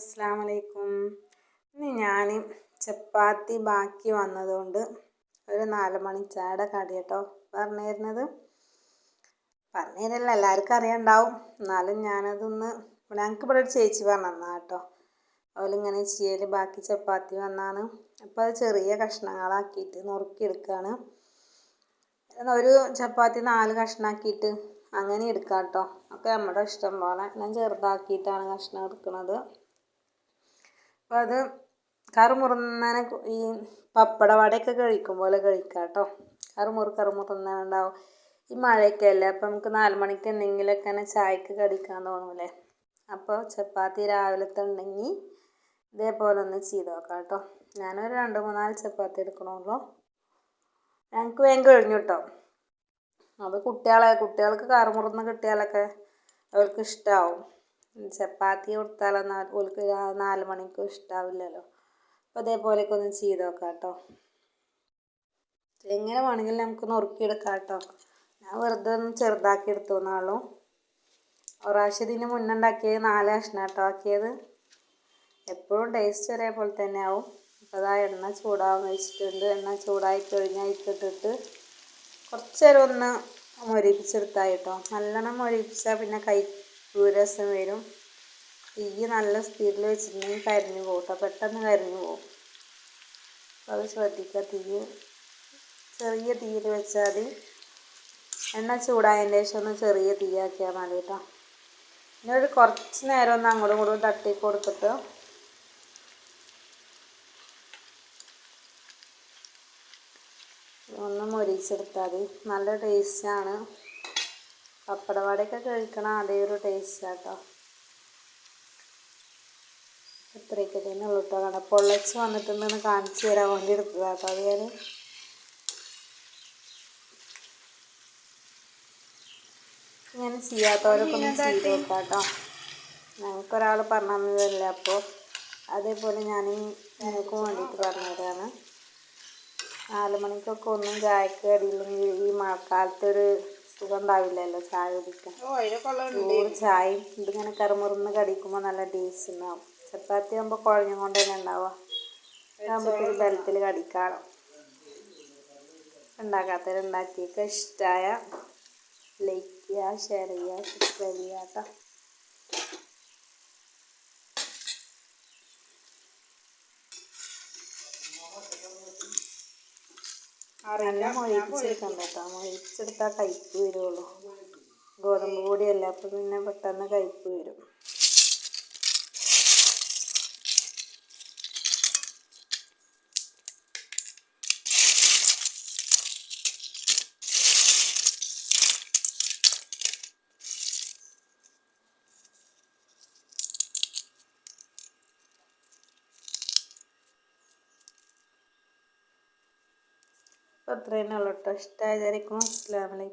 അസ്സാം വലൈക്കും ഇനി ഞാൻ ചപ്പാത്തി ബാക്കി വന്നതുകൊണ്ട് ഒരു നാല് മണി ചായയുടെ കടി കേട്ടോ പറഞ്ഞു തരുന്നത് പറഞ്ഞു തരല്ല എല്ലാവർക്കും അറിയണ്ടാവും. എന്നാലും ഞാനതൊന്ന് ഞങ്ങൾക്ക് ഇവിടെ ഒരു ചേച്ചി പറഞ്ഞു തന്നാ കേട്ടോ. അവളിങ്ങനെ ചെയ്യൽ ബാക്കി ചപ്പാത്തി വന്നാണ്. അപ്പോൾ അത് ചെറിയ കഷ്ണങ്ങളാക്കിയിട്ട് നുറുക്കിയെടുക്കുകയാണ് ഒരു ചപ്പാത്തി നാല് കഷ്ണമാക്കിയിട്ട് അങ്ങനെ എടുക്കാം കേട്ടോ ഒക്കെ നമ്മുടെ ഇഷ്ടം പോലെ ഞാൻ ചെറുതാക്കിയിട്ടാണ് കഷ്ണം എടുക്കുന്നത് അപ്പോൾ അത് കറുമുറുന്നനെ ഈ പപ്പട വടയൊക്കെ കഴിക്കും പോലെ കഴിക്കാം കേട്ടോ കറുമുറു കറുമുറുന്നുണ്ടാവും ഈ മഴയൊക്കെ അല്ലേ അപ്പോൾ നമുക്ക് നാല് മണിക്ക് എന്തെങ്കിലുമൊക്കെ തന്നെ ചായക്ക് കടിക്കാൻ തോന്നൂലേ? അപ്പോൾ ചപ്പാത്തി രാവിലത്തെ ഉണ്ടെങ്കിൽ ഇതേപോലെ ഒന്ന് ചെയ്ത് നോക്കാം കേട്ടോ ഞാനൊരു രണ്ട് മൂന്നാൽ ചപ്പാത്തി എടുക്കണമല്ലോ ഞങ്ങൾക്ക് വേഗം കഴിഞ്ഞു കേട്ടോ അത് കുട്ടികളെ കുട്ടികൾക്ക് കറുമുറുന്ന് കിട്ടിയാലൊക്കെ അവർക്ക് ഇഷ്ടമാവും ചപ്പാത്തി കൊടുത്താലൊന്നും ഓൽക്ക് നാല് മണിക്കും ഇഷ്ടാവില്ലല്ലോ. അപ്പോൾ അതേപോലെയൊക്കെ ഒന്ന് ചെയ്ത് നോക്കാം കേട്ടോ എങ്ങനെ വേണമെങ്കിലും നമുക്ക് നുറുക്കിയെടുക്കാം കേട്ടോ ഞാൻ വെറുതെ ഒന്ന് ചെറുതാക്കി എടുത്തു നാളും ഒരാഴ്ച ഇതിന് മുന്നേ ഉണ്ടാക്കിയത് നാല് കഷ്ണം കേട്ടോ ആക്കിയത്. എപ്പോഴും ടേസ്റ്റ് ഒരേപോലെ തന്നെ ആവും. അപ്പോൾ അതാ എണ്ണ ചൂടാവാൻ വെച്ചിട്ടുണ്ട്. എണ്ണ ചൂടായി കഴിഞ്ഞാൽ ഇട്ടിട്ടിട്ട് കുറച്ചേരം ഒന്ന് മൊരിപ്പിച്ചെടുത്താൽ കേട്ടോ. നല്ലോണം മൊരിപ്പിച്ചാൽ പിന്നെ രസം വരും. തീ നല്ല സ്പീഡിൽ വെച്ചിട്ടുണ്ടെങ്കിൽ കരിഞ്ഞു പോകട്ടെ കേട്ടോ പെട്ടെന്ന് കരിഞ്ഞു പോകും അത് ശ്രദ്ധിക്കുക തീ ചെറിയ തീയിൽ വെച്ചാൽ എണ്ണ ചൂടായതിന്റെ ശേഷം ഒന്ന് ചെറിയ തീയാക്കിയാൽ മതി കേട്ടോ പിന്നെ ഒരു കുറച്ച് നേരം ഒന്ന് അങ്ങോട്ടും ഇങ്ങോട്ടും തട്ടി കൊടുത്തിട്ട് ഒന്ന് മൊരിച്ചെടുത്താൽ മതി. നല്ല ടേസ്റ്റാണ് പപ്പടവടയൊക്കെ കഴിക്കണ അതേ ഒരു ടേസ്റ്റ് കേട്ടോ ഇത്രയൊക്കെ തന്നെ ഉള്ളൂ കേട്ടോ കട പൊള്ളച്ച് വന്നിട്ടുണ്ടെന്ന് കാണിച്ചു തരാൻ വേണ്ടി എടുത്തതാണ് കേട്ടോ അത് ഞാൻ ഇങ്ങനെ ചെയ്യാത്തവരൊക്കെ ഒന്ന് ചെയ്ത് നോക്കാം കേട്ടോ ഞങ്ങൾക്കൊരാൾ പറഞ്ഞു തന്നതല്ലേ അപ്പോൾ അതേപോലെ ഞാൻ ഞങ്ങൾക്ക് വേണ്ടിയിട്ട് പറഞ്ഞു തരാണ് നാല് മണിക്കൊക്കെ ഒന്നും ചായക്ക് കടിയില്ലെങ്കിൽ ഈ മഴക്കാലത്തൊരു സുഖം ഉണ്ടാവില്ലല്ലോ ചായ കുടിക്കാൻ. ചൂട് ചായയും ഇതിങ്ങനെ കറുമുറുന്ന് കടിക്കുമ്പോൾ നല്ല ടേസ്റ്റ് ഉണ്ടാവും. ചപ്പാത്തി ആകുമ്പോൾ കുഴഞ്ഞും കൊണ്ട് തന്നെ ഉണ്ടാവുക. ആകുമ്പോഴത്തേക്ക് ബലത്തിൽ ഉണ്ടാക്കാത്തവർ ഉണ്ടാക്കാത്തവരുണ്ടാക്കിയൊക്കെ ഇഷ്ടമായ ലൈക്ക് ചെയ്യുക ഷെയർ ചെയ്യുക സബ്സ്ക്രൈബ് ചെയ്യുക കേട്ടോ നല്ല മൊഴിപ്പിച്ചെടുക്കണ്ട കേട്ടോ മൊഴിപ്പിച്ചെടുത്താൽ കയ്പ്പ് വരുള്ളൂ. ഗോതമ്പ് പൊടിയല്ല അപ്പോൾ പിന്നെ പെട്ടെന്ന് കയ്പ്പ് വരും. അപ്പോൾ അത്രയും ഉള്ളൂ കേട്ടോ ഇഷ്ടമായതായിരിക്കും അസ്സാം